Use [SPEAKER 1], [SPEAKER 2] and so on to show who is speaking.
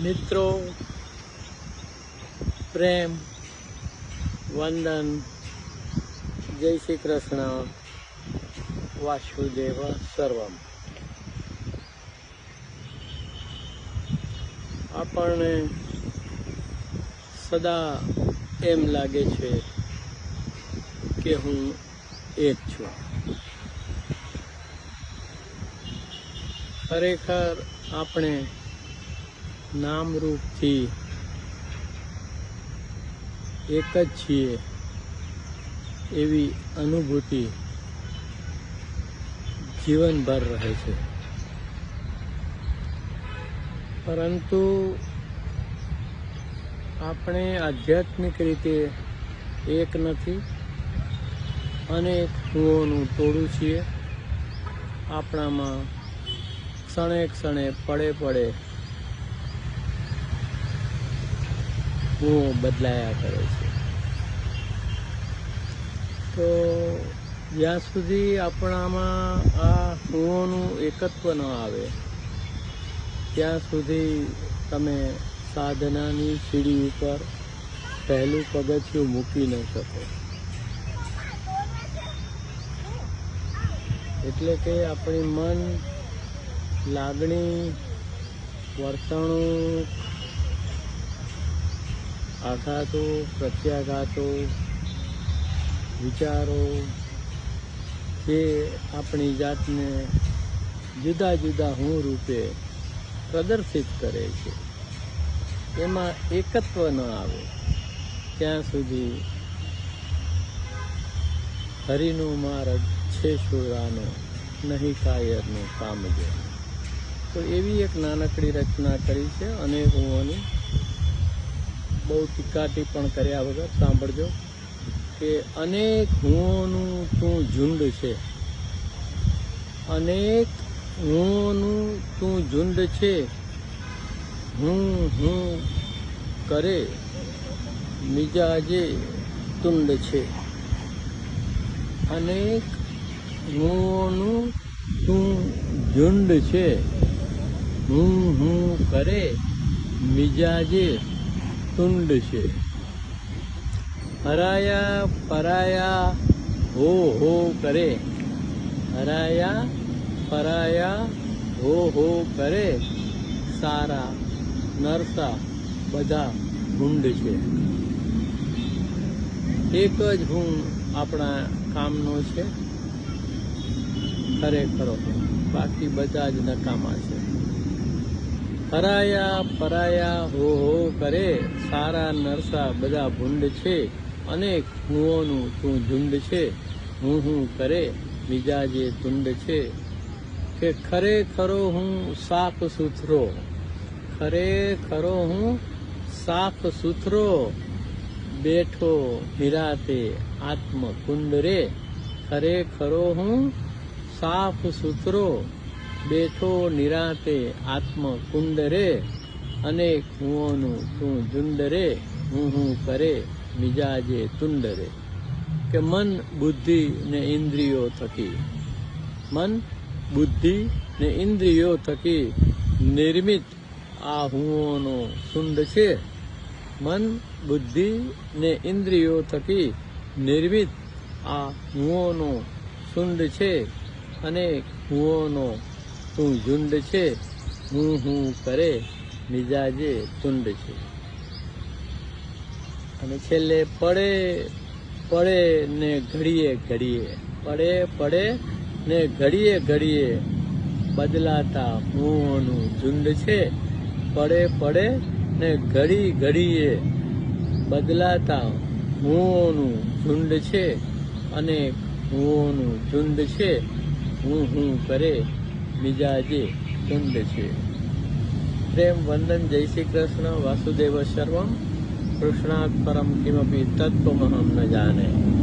[SPEAKER 1] મિત્રો, પ્રેમ, વંદન, જય શ્રી કૃષ્ણ, વાસુદેવ સર્વમ. આપણને સદા એમ લાગે છે કે હું એક છું. ખરેખર આપણે નામરૂપથી એક જ છીએ એવી અનુભૂતિ જીવનભર રહે છે. પરંતુ આપણે આધ્યાત્મિક રીતે એક નથી અનેક કુઓનું ટોળું છીએ. આપણામાં ક્ષણે ક્ષણે પડે પડે હું બદલાયા કરે છે. તો જ્યાં સુધી આપણામાં આ ગુણોનું એકત્વ ન આવે, ત્યાં સુધી તમે સાધનાની સીડી ઉપર પહેલું પગથિયું મૂકી ન શકો. એટલે કે આપણી મન લાગણી, વર્તણૂક આઘાતો, પ્રત્યાઘાતો, વિચારો જે આપણી જાતને જુદા જુદા હું રૂપે પ્રદર્શિત કરે છે. એમાં એકત્વ ન આવે. ત્યાં સુધી હરિનો માર્ગ છે શોરાનો નહીં કાયરનું કામ જે તો એવી એક નાનકડી રચના કરી છે અને હું આની બહુ ટીકા પણ કર્યા વગર સાંભળજો કે અનેક હુઓનું તું ઝુંડ છે. અનેક હુઓનું તું ઝુંડ છે. હું હું કરે મિજાજે તુંડ છે. અનેક હુઓનું તું ઝુંડ છે. હું હું કરે મિજાજે તુંડ છે. હરાયા પરાયા હો હો કરે. હરાયા પરાયા હો હો કરે. સારા, નરસા બધા ભૂંડ છે. એક જ હું આપણા કામનો છે. ખરેખરો બાકી બધા જ નકામા છે. હરાયા પરાયા, હો હો કરે. સારા નરસા બધા ભૂંડ છે. અનેક હુંઓનું તું ઝુંડ છે. હું હું કરે. બીજા જે તુંડ છે. કે ખરેખરો હું સાફ સુથરો. ખરેખરો હું સાફ સુથરો. બેઠો હિરાતે આત્મ કુંડ રે. ખરેખરો હું સાફ સુથરો. બેઠો નિરાતે આત્મ કુંડ રે અનેક હુંઓનું તું ઝુંડ રે, હું હું કરે મિજાજે તુંડ રે. કે મન, બુદ્ધિ ને ઇન્દ્રિયો થકી. મન, બુદ્ધિ ને ઇન્દ્રિયો થકી નિર્મિત આ હુંઓનો સુંડ છે. મન, બુદ્ધિ ને ઇન્દ્રિયો થકી નિર્મિત આ હુંઓનો સુંડ છે, અને હુંઓનો તું ઝુંડ છે, હું હું કરે મિજાજે તુંડ છે. અને છેલ્લે પડે પડે ને ઘડીએ ઘડીએ, પડે પડે ને ઘડીએ ઘડીએ, બદલાતા મોહનું ઝુંડ છે, પડે પડે ને ઘડી ઘડીએ, બદલાતા મોહનું ઝુંડ છે, અને મોહનું ઝુંડ છે, હું હું કરે મિજાજે કુંડ છે. પ્રેમ વંદન જય શ્રી કૃષ્ણ, વાસુદેવ સર્વમ કૃષ્ણાત કિમપી તત્વમહમ ન જાને.